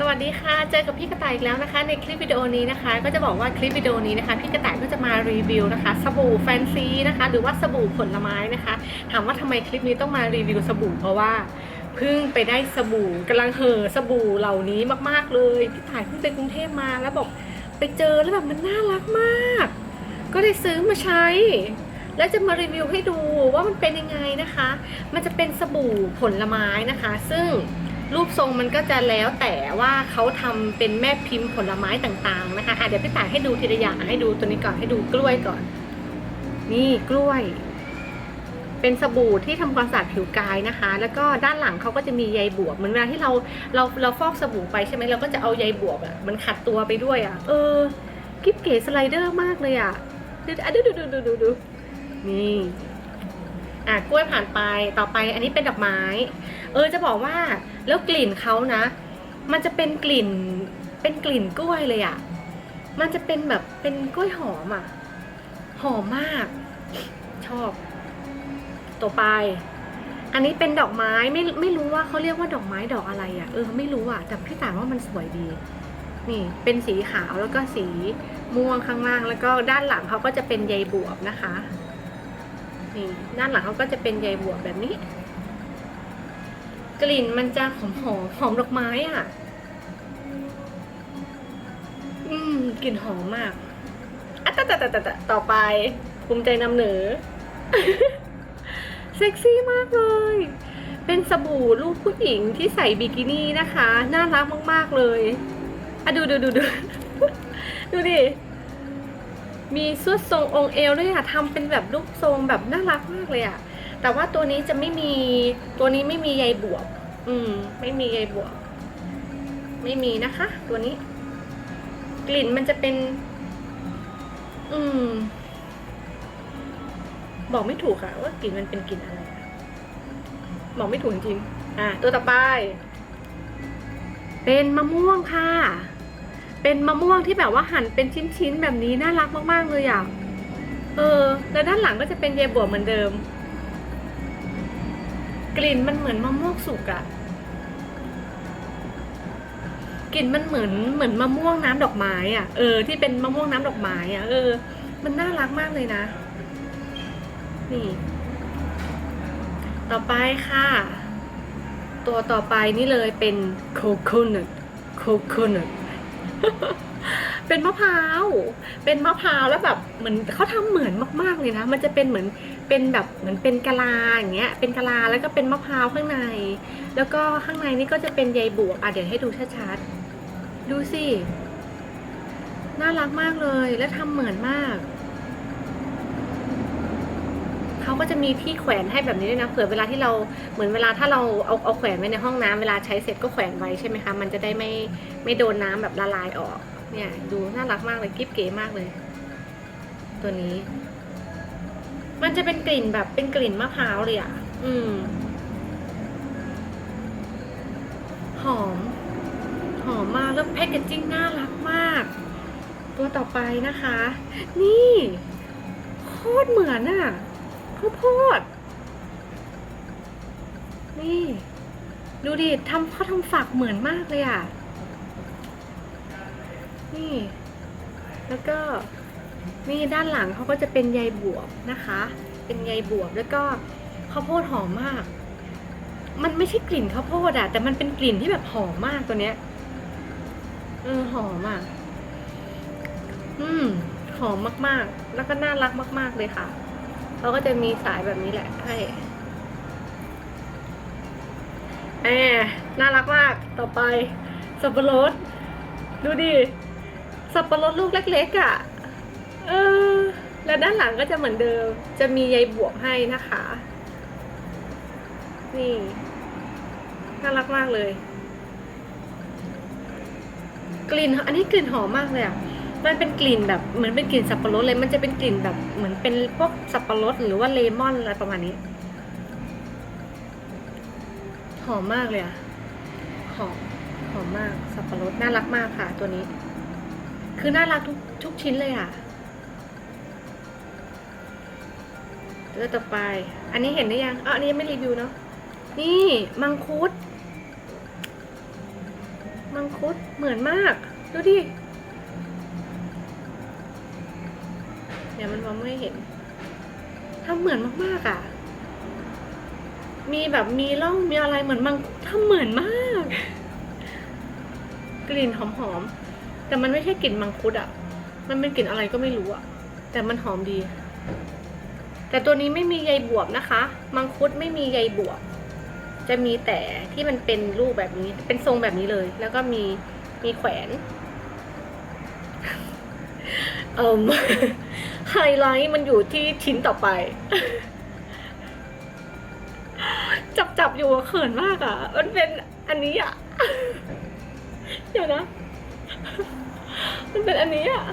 สวัสดีค่ะ เจอกับพี่กระต่ายอีกแล้วนะคะ ในคลิปวิดีโอนี้นะคะ ก็จะบอกว่าคลิปวิดีโอนี้นะคะ พี่กระต่ายก็จะมารีวิวนะคะสบู่แฟนซีนะคะ หรือว่าสบู่ผลไม้นะคะ ถามว่าทำไมคลิปนี้ต้องมารีวิวสบู่เพราะว่าเพิ่งไปได้สบู่กำลังเห่อสบู่เหล่านี้มากๆเลยพี่ต่ายเพิ่งไปกรุงเทพมาแล้วบอกไปเจอแล้วแบบมันน่ารักมาก ก็เลยซื้อมาใช้ แล้วจะมารีวิวให้ดูว่ามันเป็นยังไงนะคะ มันจะเป็นสบู่ผลไม้นะคะ ซึ่ง รูปทรงมันก็จะแล้วแต่ว่าเขาทำเป็นแม่พิมพ์ผลไม้ต่างๆนะคะอะเดี๋ยวพี่ต่ายให้ดูทีละอย่างให้ดูตัวนี้ก่อนให้ดูกล้วยก่อน นี่กล้วย เป็นสบู่ที่ทำความสะอาดผิวกายนะคะ แล้วก็ด้านหลังเขาก็จะมีใยบวบเหมือนเวลาที่เราเราเราฟอกสบู่ไปใช่ไหมเราก็จะเอาใยบวบอะมันขัดตัวไปด้วยอะเออกิ๊บเก๋สไลเดอร์มากเลยอะดูอะดูดูดูดูดูดูนี่ อะกล้วยผ่านไปต่อไปอันนี้เป็นดอกไม้ เออจะบอกว่าแล้วกลิ่นเขานะ มันจะเป็นกลิ่นเป็นกลิ่นกล้วยเลยอะ่ะมันจะเป็นแบบเป็นกล้วยหอมอะ่ะ หอมมาก ชอบ ต่อไป อันนี้เป็นดอกไม้ไม่ไม่รู้ว่าเขาเรียกว่าดอกไม้ดอกอะไรอะ่ะเออไม่รู้อะแต่พี่ต่างว่ามันสวยดี นี่เป็นสีขาวแล้วก็สีม่วงข้างล่างแล้วก็ด้านหลังเขาก็จะเป็นใยบวบนะคะ นี่ด้านหลังเขาก็จะเป็นใยบวบแบบนี้ กลิ่นมันจะหอมหอมหอมดอกไม้อะ อืมกลิ่นหอมมากอะต่แต่แต่แต่ต่อไปภูมิใจนำเหนือเซ็กซี่มากเลย เป็นสบู่รูปผู้หญิงที่ใส่บิกินี่นะคะ น่ารักมาก ๆ เลย อะดูดูดูดูดูดิ มีสวดทรงองค์เอวด้วยอะทำเป็นแบบรูปทรงแบบน่ารักมากเลยอะแต่ว่าตัวนี้จะไม่มีตัวนี้ไม่มีใยบวบอืม ไม่มีใยบวบไม่มีนะคะ ตัวนี้ กลิ่นมันจะเป็น อืม บอกไม่ถูกค่ะ ว่ากลิ่นมันเป็นกลิ่นอะไรบอกไม่ถูกจริงอะตัวต่อไป เป็นมะม่วงค่ะ เป็นมะม่วงที่แบบว่าหั่นเป็นชิ้นๆแบบนี้น่ารักมากๆเลยอะเออ แล้วด้านหลังก็จะเป็นเยบัวเหมือนเดิม กลิ่นมันเหมือนมะม่วงสุกอะกลิ่นมันเหมือนเหมือนมะม่วงน้ำดอกไม้อะเออที่เป็นมะม่วงน้ำดอกไม้อะเออ มันน่ารักมากเลยนะ นี่ ต่อไปค่ะ ตัวต่อไปนี่เลยเป็นโคโคนัทโคโคนัท เป็นมะพร้าว เป็นมะพร้าวแล้วแบบเหมือนเขาทำเหมือนมากๆเลยนะ มันจะเป็นเหมือนเป็นแบบเหมือนเป็นกะลาอย่างเงี้ย เป็นกะลาแล้วก็เป็นมะพร้าวข้างใน แล้วก็ข้างในนี่ก็จะเป็นใยบวกอะเดี๋ยวให้ดูชัดๆ ดูสิ น่ารักมากเลย และทำเหมือนมาก เขา ก็จะมีที่แขวนให้แบบนี้ด้วยนะเผื่อเวลาที่เราเหมือนเวลาถ้าเราเอาเอาแขวนไว้ในห้องน้ำเวลาใช้เสร็จก็แขวนไว้ใช่ไหมคะมันจะได้ไม่ไม่โดนน้ำแบบละลายออกเนี่ยดูน่ารักมากเลยกิ๊บเก๋มากเลย ตัวนี้ มันจะเป็นกลิ่นแบบเป็นกลิ่นมะพร้าวเลยอะอืมหอมหอมมากแล้วแพคเกจจิ้งน่ารักมาก ตัวต่อไปนะคะ นี่ โคตรเหมือนอะ ข้าวโพด นี่ ดูดิทำเขาทำฝักเหมือนมากเลยอะ นี่ แล้วก็ นี่ด้านหลังเขาก็จะเป็นใยบวบนะคะ เป็นใยบวบแล้วก็ข้าวโพดหอมมาก มันไม่ใช่กลิ่นข้าวโพดอะแต่มันเป็นกลิ่นที่แบบหอมมากตัวเนี้ย เออหอมอะ อืมหอมมากๆ แล้วก็น่ารักมาก ๆเลยค่ะ เขาก็จะมีสายแบบนี้แหละให้แอบน่ารักมาก ต่อไป สับปะรด ดูดิ สับปะรดลูกเล็กๆอะ่ะ เออ แล้วด้านหลังก็จะเหมือนเดิม จะมีใยบวกให้นะคะ นี่ น่ารักมากเลย กลิ่น อันนี้กลิ่นหอมมากเลยอะ่ะ มันเป็นกลิ่นแบบเหมือนเป็นกลิ่นสับปะรดเลยมันจะเป็นกลิ่นแบบเหมือนเป็นพวกสับปะรดหรือว่าเลมอนอะไรประมาณนี้ หอมมากเลยอะหอมหอมมากสับปะรดน่ารักมากค่ะตัวนี้ คือน่ารักทุกทุกชิ้นเลยอะแล้วต่อไป อันนี้เห็นหรือยังอ๋ออันนี้ยังไม่รีวิวเนาะนี่มังคุดมมังคุดเหมือนมาก ดูดิ เดี๋ยวมันมองไม่เห็นทำเหมือนมากๆอะ มีแบบมีร่องมีอะไรเหมือนมังคุดทำเหมือนมาก กลิ่นหอมๆแต่มันไม่ใช่กลิ่นมังคุดอะ มันเป็นกลิ่นอะไรก็ไม่รู้อะ แต่มันหอมดี แต่ตัวนี้ไม่มีใยบวบนะคะ มังคุดไม่มีใยบวบ จะมีแต่ที่มันเป็นรูปแบบนี้ เป็นทรงแบบนี้เลย แล้วก็มีมีแขวนเอ่ม ไฮไลท์มันอยู่ที่ชิ้นต่อไป จับจับอยู่เขินมากอะ มันเป็นอันนี้อะ เดี๋ยวนะ มันเป็นอันนี้อะ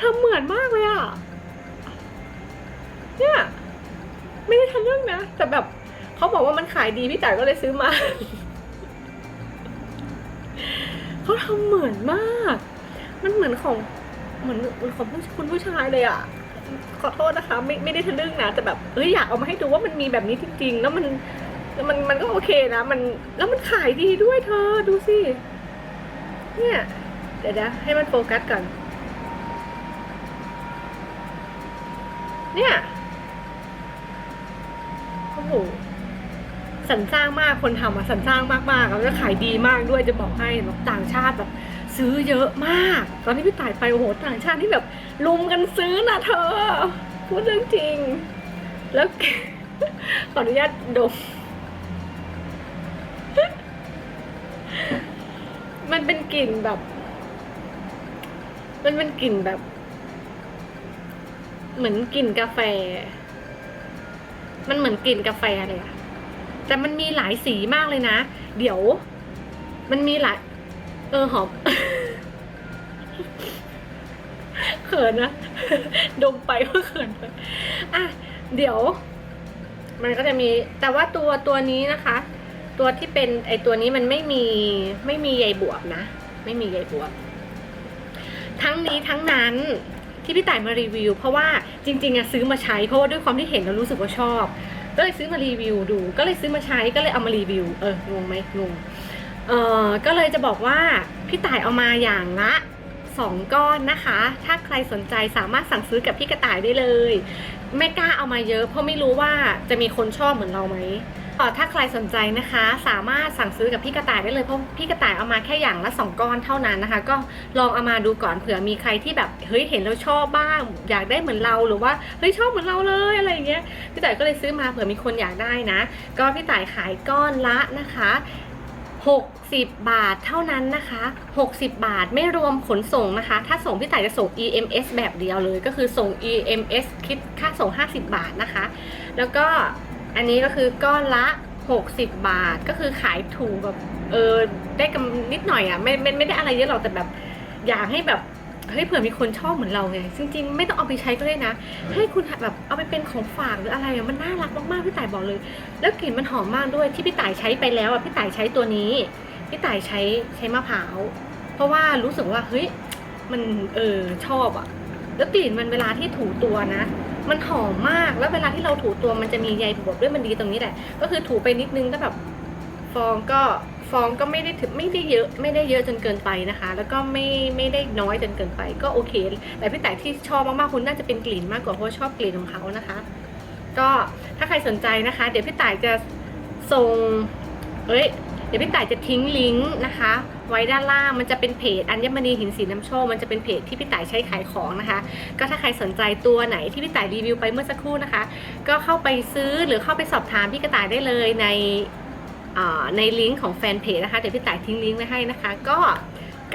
ทำเหมือนมากเลยอะ เนี่ย ไม่ได้ทำเรื่องนะ แต่แบบเขาบอกว่ามันขายดีพี่ต่าก็เลยซื้อมา เขาทำเหมือนมาก มันเหมือนของ เหมือนเหมือนของผู้คุณผู้ชายเลยอะขอโทษนะคะ ไม่ไม่ได้ทะลึ่งนะแต่แบบเอ้ยอยากเอามาให้ดูว่ามันมีแบบนี้จริงๆ แล้วมันมันมันก็โอเคนะ มันแล้วมันขายดีด้วยเธอดูสิเนี่ยเดี๋ยวนะให้มันโฟกัสก่อน เนี่ยโอ้โหสรรสร้างมากคนทำอะสรรสร้างมากๆแล้วก็ขายดีมากด้วยจะบอกให้แบบต่างชาติแบบ ซื้อเยอะมาก ตอนที่พี่ต่ายไปโอ้โหต่างชาติที่แบบลุมกันซื้อนะเธอ พูดเรื่องจริง แล้วขออนุญาตดมมันเป็นกลิ่นแบบ มันเป็นกลิ่นแบบ เหมือนกลิ่นกาแฟ มันเหมือนกลิ่นกาแฟเลยอะแต่มันมีหลายสีมากเลยนะ เดี๋ยว มันมีหลาย เออหอม เขินนะ ดมไปก็เขินไปอะเดี๋ยว มันก็จะมี แต่ว่าตัวตัวนี้นะคะ ตัวที่เป็นไอตัวนี้มันไม่มีไม่มีใยบวบนะ ไม่มีใยบวบ ทั้งนี้ทั้งนั้นที่พี่ต่ายมารีวิว เพราะว่าจริงๆอะซื้อมาใช้เพราะว่าด้วยความที่เห็นแล้วรู้สึกว่าชอบ ก็เลยซื้อมารีวิวดู ก็เลยซื้อมาใช้ก็เลยเอามารีวิว เอองงไหมงงเออก็เลยจะบอกว่าพี่ต่ายเอามาอย่างละ สองก้อนนะคะ ถ้าใครสนใจสามารถสั่งซื้อกับพี่กระต่ายได้เลย ไม่กล้าเอามาเยอะ เพราะไม่รู้ว่าจะมีคนชอบเหมือนเราไหมถ้าใครสนใจนะคะ สามารถสั่งซื้อกับพี่กระต่ายได้เลยเพราะพี่กระต่ายเอามาแค่อย่างละสองก้อนเท่านั้นนะคะ ก็ลองเอามาดูก่อนเผื่อมีใครที่แบบเฮ้ยเห็นแล้วชอบบ้าง อยากได้เหมือนเราหรือว่าเฮ้ยชอบเหมือนเราเลยอะไรอย่างเงี้ยพี่ต่ายก็เลยซื้อมาเผื่อมีคนอยากได้นะ ก็พี่ต่ายขายก้อนละนะคะ 60 บาทเท่านั้นนะคะ 60 บาทไม่รวมขนส่งนะคะ ถ้าส่งพี่ต่ายจะส่ง EMS แบบเดียวเลย ก็คือส่ง EMS คิดค่าส่ง 50 บาทนะคะ แล้วก็อันนี้ก็คือก้อนละ 60 บาท ก็คือขายถูกแบบเออได้กำนิดหน่อยอะ่ะไม่ไม่ไม่ได้อะไรเยอะหรอกแต่แบบอยากให้แบบ เฮ้ยเผื่อมีคนชอบเหมือนเราไงจริงๆไม่ต้องเอาไปใช้ก็ได้นะให้คุณแบบเอาไปเป็นของฝากหรืออะไรมันน่ารักมากๆพี่ต่ายบอกเลย แล้วกลิ่นมันหอมมากด้วยที่พี่ต่ายใช้ไปแล้วอะพี่ต่ายใช้ตัวนี้ พี่ต่ายใช้ใช้มะพร้าวเพราะว่ารู้สึกว่าเฮ้ยมันเออชอบอะ แล้วกลิ่นมันเวลาที่ถูตัวนะ มันหอมมากแล้วเวลาที่เราถูตัวมันจะมีใยบวบด้วยมันดีตรงนี้แหละ ก็คือถูไปนิดนึงก็แบบ ฟองก็ฟองก็ไม่ได้ถึงไม่ได้เยอะไม่ได้เยอะจนเกินไปนะคะ แล้วก็ไม่ไม่ได้น้อยจนเกินไปก็โอเค แต่พี่แต่ที่ชอบมากๆคุณน่าจะเป็นกลิ่นมากกว่าเพราะชอบกลิ่นของเขานะคะ ก็ถ้าใครสนใจนะคะ เดี๋ยวพี่ต่ายจะส่งเอ้ยเดี๋ยวพี่ต่ายจะทิ้งลิงก์นะคะ ไว้ด้านล่างมันจะเป็นเพจอัญมณีหินสีน้ำโชคมันจะเป็นเพจที่พี่ต่ายใช้ขายของนะคะ ก็ถ้าใครสนใจตัวไหนที่พี่ต่ายรีวิวไปเมื่อสักครู่นะคะ ก็เข้าไปซื้อหรือเข้าไปสอบถามพี่กระต่ายได้เลยใน ในลิงก์ของแฟนเพจนะคะ เดี๋ยวพี่ต่ายทิ้งลิงก์ไว้ให้นะคะ ก็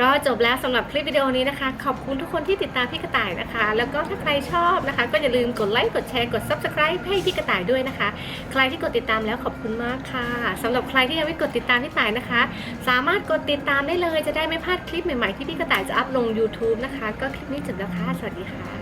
ก็จบแล้วสำหรับคลิปวิดีโอนี้นะคะ ขอบคุณทุกคนที่ติดตามพี่กระต่ายนะคะ แล้วก็ถ้าใครชอบนะคะ ก็อย่าลืมกดไลค์กดแชร์กด subscribe ให้พี่กระต่ายด้วยนะคะ ใครที่กดติดตามแล้วขอบคุณมากค่ะสำหรับใครที่ยังไม่กดติดตามพี่ต่ายนะคะ สามารถกดติดตามได้เลยจะได้ไม่พลาดคลิปใหม่ๆที่พี่กระต่ายจะอัพลง YouTube นะคะ ก็คลิปนี้จบแล้วค่ะสวัสดีค่ะ